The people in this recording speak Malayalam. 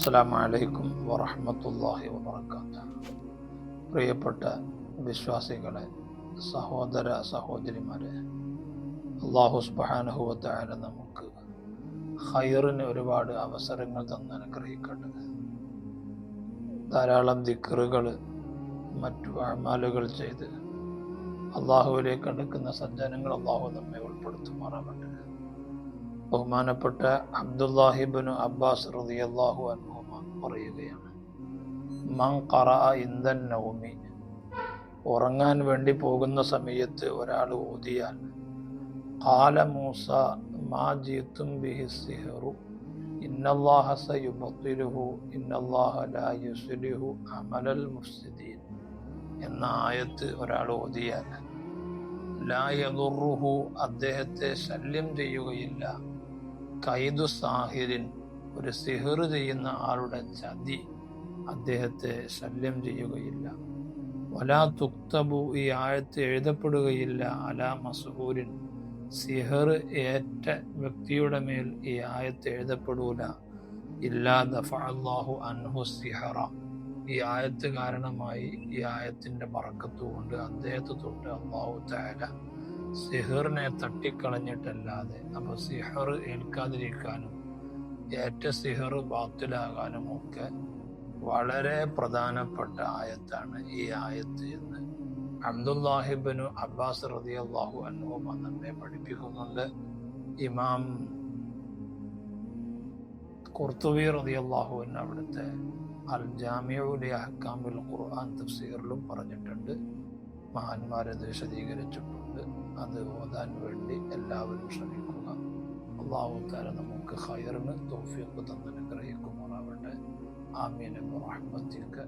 അസ്സാം വലൈക്കും വറഹമത്തല്ലാഹി വാത്ത പ്രിയപ്പെട്ട വിശ്വാസികളെ സഹോദര സഹോദരിമാരെ അള്ളാഹു സുബാനുഭവത്തായ നമുക്ക് ഹൈറിന് ഒരുപാട് അവസരങ്ങൾ തന്ന് അനുഗ്രഹിക്കട്ടെ. ധാരാളം ദിക്കറുകൾ മറ്റു അമാലുകൾ ചെയ്ത് അള്ളാഹുവിലേക്ക് അടുക്കുന്ന സജ്ജനങ്ങൾ അള്ളാഹു നമ്മെ ഉൾപ്പെടുത്തുമാറാവട്ടെ ബഹുമാനപ്പെട്ട അബ്ദുല്ലാഹിബിനു അബ്ബാസ് റളിയല്ലാഹു അൻഹുമ പറയുകയാണ്. മൻ ഖറ ഇന്ദൻ നൗമി. ഉറങ്ങാൻ വേണ്ടി പോകുന്ന സമയത്ത് ഒരാൾ ഓതിയാൽ കാല മൂസ മാ ജീത്തും ബിഹി സിഹറു ഇന്നല്ലാഹ സയുബത്തിലുഹു ഇന്നല്ലാഹ ലാ അമലൽ മുഫ്സിദീൻ. എന്ന ആയത്ത് ഒരാൾ ഓതിയാൽ ലാ യദുറുഹു അദ്ദേഹത്തെ ശല്യം ചെയ്യുകയില്ല. കൈദു സാഹിരിൻ ഒരു സിഹർ ചെയ്യുന്ന ആളുടെ ചതി അദ്ദേഹത്തെ ശല്യം ചെയ്യുകയില്ല. വലാ തുക്തബു ഈ ആഴത്ത് എഴുതപ്പെടുകയില്ല. അലാ മസൂരിൻ സിഹർ ഏറ്റ വ്യക്തിയുടെ മേൽ ഈ ആയത്ത് എഴുതപ്പെടൂല. ഇല്ലാ ദഫാഹു അൻഹു സിഹറ. ഈ ആയത്ത് കാരണമായി ഈ പറക്കത്ത് കൊണ്ട് അദ്ദേഹത്തെ തൊട്ട് അള്ളാഹു താല സിഹറിനെ തട്ടിക്കളഞ്ഞിട്ടല്ലാതെ. അപ്പൊ സിഹർ ഏൽക്കാതിരിക്കാനും ഏറ്റ സിഹർ ബാത്തിലാകാനും ഒക്കെ വളരെ പ്രധാനപ്പെട്ട ആയത്താണ് ഈ ആയത്ത് എന്ന്. അബ്ദുല്ലാഹിബിനു അബ്ബാസ് റതി അള്ളാഹു അനുഭവം നമ്മെ പഠിപ്പിക്കുന്നുണ്ട്. ഇമാം കുർത്തുബി റതി അള്ളാഹു അവിടുത്തെ അൽ ജാമിയുടെ അഹ്കാമിൽ ഖുർആൻ തഫ്സീറിലും പറഞ്ഞിട്ടുണ്ട്. മഹാന്മാരത് വിശദീകരിച്ചിട്ടുണ്ട്. അത് ഓതാൻ വേണ്ടി എല്ലാവരും ശ്രമിക്കുക. അള്ളാഹു താല നമുക്ക് ഹയറിന് തോഫിയൊക്കെ തന്നെ അനുഗ്രഹിക്കുമാറാവട്ടെ. ആമീൻ റഹ്മത്തിക്ക്